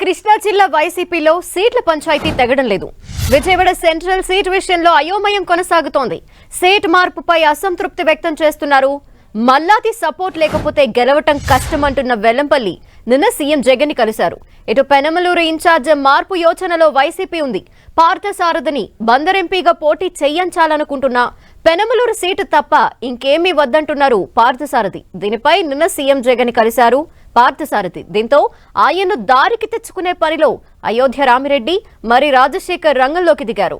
కృష్ణా జిల్లా వైసీపీలో సీట్ల పంచాయతీ తెగడం లేదు. విజయవాడ సెంట్రల్ సీట్ విషయంలో అయోమయం కొనసాగుతోంది. సీట్ మార్పుపై అసంతృప్తి వ్యక్తం చేస్తున్నారు. మల్లాది సపోర్ట్ లేకపోతే గెలవటం కష్టమంటున్న వెల్లంపల్లి నిన్న సీఎం జగన్ని కలిశారు. ఇటు పెనమలూరు ఇన్ఛార్జ్ మార్పు యోచనలో వైసీపీ ఉంది. పార్థసారథిని బందరెంపీగా పోటీ చేయించాలనుకుంటున్నా పెనమలూరు సీటు తప్ప ఇంకేమీ వద్దంటున్నారు పార్థసారథి. దీనిపై నిన్న సీఎం జగన్ కలిశారు. పార్థసారథి. దీంతో ఆయన్ను దారికి తెచ్చుకునే పనిలో అయోధ్య రామిరెడ్డి మరి రాజశేఖర్ రంగంలోకి దిగారు.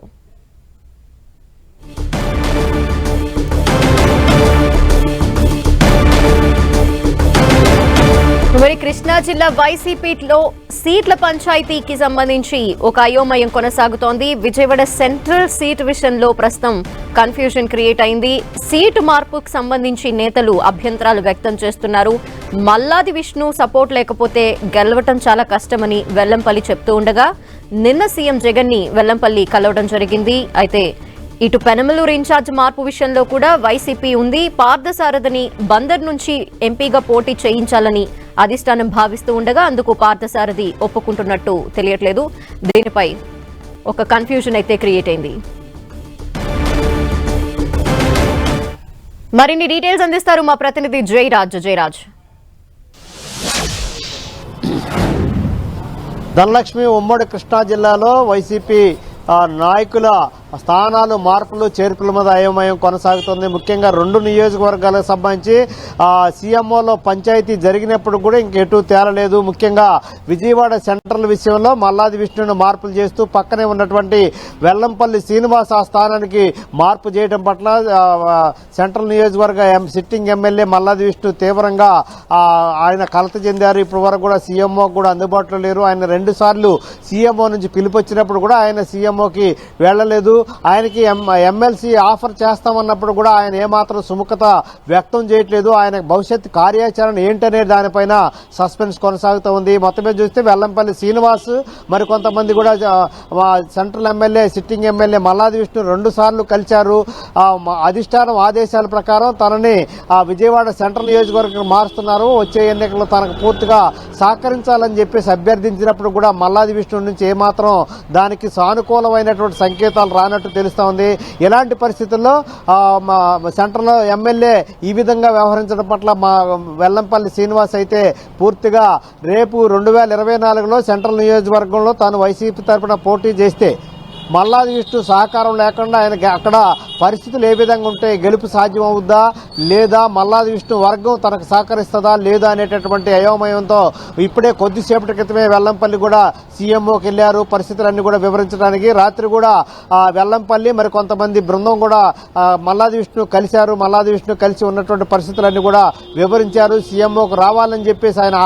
కృష్ణా జిల్లా వైసీపీలో సీట్ల పంచాయతీకి సంబంధించి ఒక అయోమయం కొనసాగుతోంది. విజయవాడ సెంట్రల్ సీట్ విషయంలో ప్రస్తుతం కన్ఫ్యూజన్ క్రియేట్ అయింది. సీటు మార్పుకు సంబంధించి నేతలు అభ్యంతరాలు వ్యక్తం చేస్తున్నారు. మల్లాది విష్ణు సపోర్ట్ లేకపోతే గెలవటం చాలా కష్టమని వెల్లంపల్లి చెప్తూ ఉండగా నిన్న సీఎం జగన్ని వెల్లంపల్లి కలవడం జరిగింది. అయితే ఇటు పెనమలూరు ఇన్ఛార్జ్ మార్పు విషయంలో కూడా వైసీపీ ఉంది. పార్థసారథిని బందర్ నుంచి ఎంపీగా పోటీ చేయించాలని అధిష్టానం భావిస్తూ ఉండగా అందుకు పార్థసారథి ఒప్పుకుంటున్నట్టు తెలియట్లేదు. దీనిపై ఒక కన్ఫ్యూజన్ అయితే క్రియేట్ అయింది. మరిన్ని డీటెయిల్స్ అందిస్తారు మా ప్రతినిధి జయరాజ్. జయరాజ్. ధనలక్ష్మి ఉమ్మడి కృష్ణా జిల్లాలో వైసీపీ నాయకుల స్థానాలు మార్పులు చేర్పుల మీద అయోమయం కొనసాగుతుంది. ముఖ్యంగా రెండు నియోజకవర్గాలకు సంబంధించి సీఎంఓలో పంచాయతీ జరిగినప్పుడు కూడా ఇంకెటూ తేలలేదు. ముఖ్యంగా విజయవాడ సెంట్రల్ విషయంలో మల్లాది విష్ణును మార్పులు చేస్తూ పక్కనే ఉన్నటువంటి వెల్లంపల్లి శ్రీనివాస్ ఆ స్థానానికి మార్పు చేయడం పట్ల సెంట్రల్ నియోజకవర్గ ఎం- సిట్టింగ్ ఎమ్మెల్యే మల్లాది విష్ణు తీవ్రంగా ఆయన కలత చెందారు. ఇప్పటి వరకు కూడా సీఎంఓ కూడా అందుబాటులో లేరు. ఆయన రెండు సార్లు సీఎంఓ నుంచి పిలుపొచ్చినప్పుడు కూడా ఆయన సీఎంఓకి వెళ్ళలేదు. ఆయనకి ఎం- ఎమ్మెల్సీ ఆఫర్ చేస్తామన్నప్పుడు కూడా ఆయన ఏమాత్రం సుముఖత వ్యక్తం చేయట్లేదు. ఆయన భవిష్యత్ కార్యాచరణ ఏంటనే దానిపైన సస్పెన్స్ కొనసాగుతూ ఉంది. మొత్తం మీద చూస్తే వెల్లంపల్లి శ్రీనివాస్ మరి కొంతమంది కూడా central MLA sitting MLA Malladi Vishnu రెండు సార్లు కలిశారు. అధిష్టానం ఆదేశాల ప్రకారం తనని ఆ, విజయవాడ సెంట్రల్ నియోజకవర్గం మారుస్తున్నారు. వచ్చే ఎన్నికల్లో తనకు పూర్తిగా సహకరించాలని చెప్పేసి అభ్యర్థించినప్పుడు కూడా మల్లాది విష్ణు నుంచి ఏమాత్రం దానికి సానుకూలమైనటువంటి సంకేతాలు రా అన్నట్టు తెలుస్తూ ఉంది ఇలాంటి పరిస్థితుల్లో ఆ, మా ఎమ్మెల్యే ఈ విధంగా వ్యవహరించడం పట్ల మా వెల్లంపల్లి శ్రీనివాస్ అయితే పూర్తిగా రేపు రెండు వేల ఇరవై నాలుగులో సెంట్రల్ నియోజకవర్గంలో తాను వైసీపీ తరఫున పోటీ చేస్తే మల్లాది విష్ణు సహకారం లేకుండా ఆయనకి అక్కడ పరిస్థితులు ఏ విధంగా ఉంటే గెలుపు సాధ్యమవుద్దా? లేదా మల్లాది విష్ణు వర్గం తనకు సహకరిస్తుందా? లేదా అనేటటువంటి అయోమయంతో ఇప్పుడే కొద్దిసేపటి క్రితమే వెల్లంపల్లి కూడా సీఎంఓకి వెళ్ళారు. పరిస్థితులన్నీ కూడా వివరించడానికి రాత్రి కూడా వెల్లంపల్లి మరి కొంతమంది బృందం కూడా మల్లాది విష్ణు కలిశారు. మల్లాది విష్ణు కలిసి ఉన్నటువంటి పరిస్థితులన్నీ కూడా వివరించారు. సీఎంఓకి రావాలని చెప్పేసి ఆయన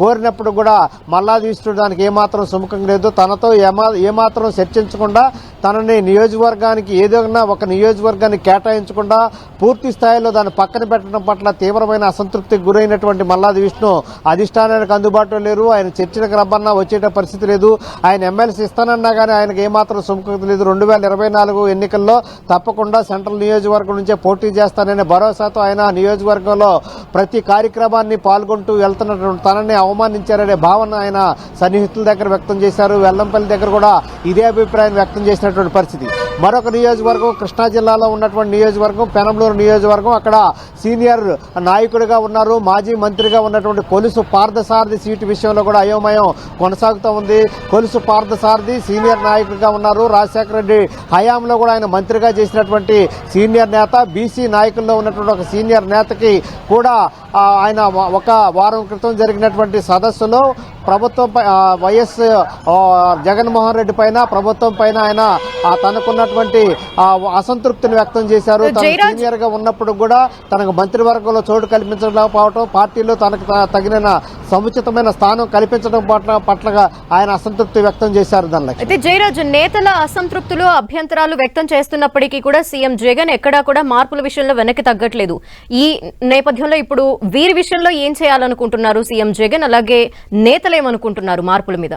కోరినప్పుడు కూడా మల్లాది విష్ణుడు దానికి ఏమాత్రం సుముఖం లేదు. తనతో ఏమా ఏమాత్రం చర్చించకుండా తనని నియోజకవర్గానికి ఏదైనా ఒక నియోజకవర్గాన్ని కేటాయించకుండా పూర్తి స్థాయిలో దాన్ని పక్కన పెట్టడం పట్ల తీవ్రమైన అసంతృప్తికి గురైనటువంటి మల్లాది విష్ణు అధిష్టానానికి అందుబాటులో లేరు. ఆయన చర్చలకు రమ్మన్నా వచ్చేట పరిస్థితి లేదు. ఆయన ఎమ్మెల్సీ ఇస్తానన్నా కానీ ఆయనకు ఏమాత్రం సుముఖత లేదు. రెండు వేల ఇరవై నాలుగు ఎన్నికల్లో తప్పకుండా సెంట్రల్ నియోజకవర్గం నుంచే పోటీ చేస్తాననే భరోసాతో ఆయన నియోజకవర్గంలో ప్రతి కార్యక్రమాన్ని పాల్గొంటూ వెళ్తున్నటువంటి తనని అవమానించారనే భావన ఆయన సన్నిహితుల దగ్గర వ్యక్తం చేశారు. వెల్లంపల్లి దగ్గర కూడా ఇదే అభిప్రాయం వ్యక్తం చేసినటువంటి పరిస్థితి. మరొక నియోజకవర్గం కృష్ణా జిల్లాలో ఉన్నటువంటి నియోజకవర్గం పెనంలూరు నియోజకవర్గం. అక్కడ సీనియర్ నాయకుడిగా ఉన్నారు మాజీ మంత్రిగా ఉన్నటువంటి కొలుసు పార్థసారథి సీటు విషయంలో కూడా అయోమయం కొనసాగుతూ ఉంది. కొలుసు పార్థసారథి సీనియర్ నాయకుడిగా ఉన్నారు. రాజశేఖర రెడ్డి హయాంలో కూడా ఆయన మంత్రిగా చేసినటువంటి సీనియర్ నేత బీసీ నాయకుల్లో ఉన్నటువంటి ఒక సీనియర్ నేతకి కూడా ఆయన ఒక వారం క్రితం జరిగినటువంటి సదస్సులో ప్రభుత్వం పై- వైఎస్ జగన్మోహన్ రెడ్డి పైన ప్రభుత్వం పైన ఆయన ఆ, తనకున్నటువంటి ఆ, అసంతృప్తిని వ్యక్తం చేశారు. సీనియర్గా ఉన్నప్పుడు కూడా తనకు మంత్రివర్గంలో చోటు కల్పించలేకపోవడం పార్టీలో తనకు తగిన సముచితమైన స్థానం కల్పించడం పట్ల పట్లగా ఆయన అసంతృప్తి వ్యక్తం చేశారు దానిలో అయితే జయరాజు నేతల అసంతృప్తులు అభ్యంతరాలు వ్యక్తం చేస్తున్నప్పటికీ కూడా సీఎం జగన్ ఎక్కడా కూడా మార్పుల విషయంలో వెనక్కి తగ్గట్లేదు. ఈ నేపథ్యంలో ఇప్పుడు వీరి విషయంలో ఏం చేయాలనుకుంటున్నారు సీఎం జగన్? అలాగే నేతలు ఏమనుకుంటున్నారు మార్పుల మీద?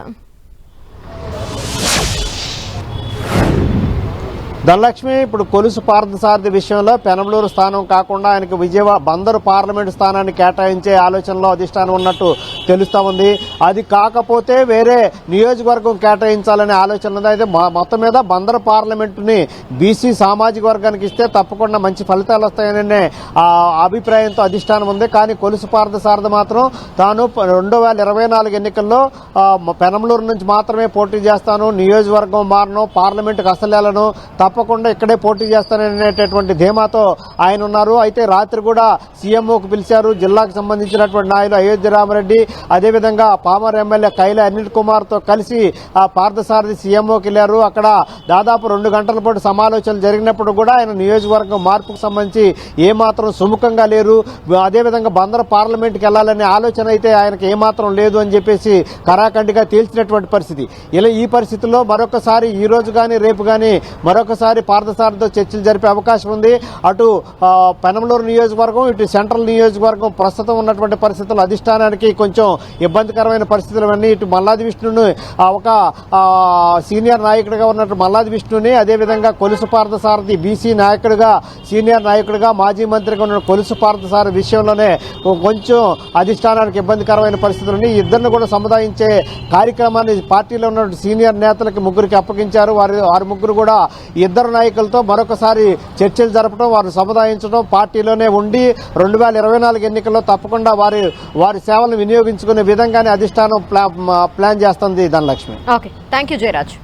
ధనలక్ష్మి ఇప్పుడు కొలుసు పార్థసారథి విషయంలో పెనమలూరు స్థానం కాకుండా ఆయనకు విజయవాడ బందరు పార్లమెంటు స్థానాన్ని కేటాయించే ఆలోచనలో అధిష్టానం ఉన్నట్టు తెలుస్తా ఉంది. అది కాకపోతే వేరే నియోజకవర్గం కేటాయించాలనే ఆలోచన ఉంది. అయితే మొత్తం మీద బందరు పార్లమెంటుని బీసీ సామాజిక వర్గానికి ఇస్తే తప్పకుండా మంచి ఫలితాలు వస్తాయనే ఆ అభిప్రాయంతో అధిష్టానం ఉంది. కానీ కొలుసు పార్థసారథి మాత్రం తాను రెండు వేల ఇరవై నాలుగు ఎన్నికల్లో పెనంలూరు పెనమలూరు నుంచి మాత్రమే పోటీ చేస్తాను. నియోజకవర్గం మారను పార్లమెంటుకు అసలేలను తప్పకుండా ఇక్కడే పోటీ చేస్తాననేటటువంటి ధీమాతో ఆయన ఉన్నారు. అయితే రాత్రి కూడా సీఎంఓకు పిలిచారు. జిల్లాకు సంబంధించినటువంటి నాయకులు అయోధ్య రామరెడ్డి అదేవిధంగా పామర్ ఎమ్మెల్యే కైల అనిల్ కుమార్తో కలిసి ఆ పార్థసారథి సీఎంఓకి వెళ్ళారు. అక్కడ దాదాపు రెండు గంటల పాటు సమాలోచనలు జరిగినప్పుడు కూడా ఆయన నియోజకవర్గం మార్పుకు సంబంధించి ఏమాత్రం సుముఖంగా లేరు. అదేవిధంగా బందర పార్లమెంట్కి వెళ్ళాలనే ఆలోచన అయితే ఆయనకు ఏమాత్రం లేదు అని చెప్పేసి కరాఖండిగా తేల్చినటువంటి పరిస్థితి. ఇలా ఈ పరిస్థితుల్లో మరొకసారి ఈ రోజు కానీ రేపు కానీ మరొకసారి పార్థసారథితో చర్చలు జరిపే అవకాశం ఉంది అటు పెనమలూరు నియోజకవర్గం ఇటు సెంట్రల్ నియోజకవర్గం ప్రస్తుతం ఉన్నటువంటి పరిస్థితులు అధిష్టానానికి కొంచెం ఇబ్బందికరమైన పరిస్థితులు అన్నీ ఇటు మల్లాది విష్ణును ఒక సీనియర్ నాయకుడిగా ఉన్నట్టు మల్లాది విష్ణుని అదేవిధంగా కొలుసు పార్థసారథి బీసీ నాయకుడిగా సీనియర్ నాయకుడిగా మాజీ మంత్రిగా ఉన్న కొలుసు పార్థసారథి విషయంలోనే కొంచెం అధిష్టానానికి ఇబ్బందికరమైన పరిస్థితులు ఉన్నాయి. ఇద్దరిని కూడా సముదాయించే కార్యక్రమాన్ని పార్టీలో ఉన్న సీనియర్ నేతలకి ముగ్గురికి అప్పగించారు వారి వారి ముగ్గురు కూడా ఇద్దరు నాయకులతో మరొకసారి చర్చలు జరపడం వారు సముదాయించడం పార్టీలోనే ఉండి రెండు వేల ఇరవై నాలుగు ఎన్నికల్లో తప్పకుండా వారి వారి సేవలను వినియోగించుకునే విధంగానే అధిష్టానం ప్లాన్ చేస్తుంది Dhanalakshmi. Okay. Thank you Jayaraj.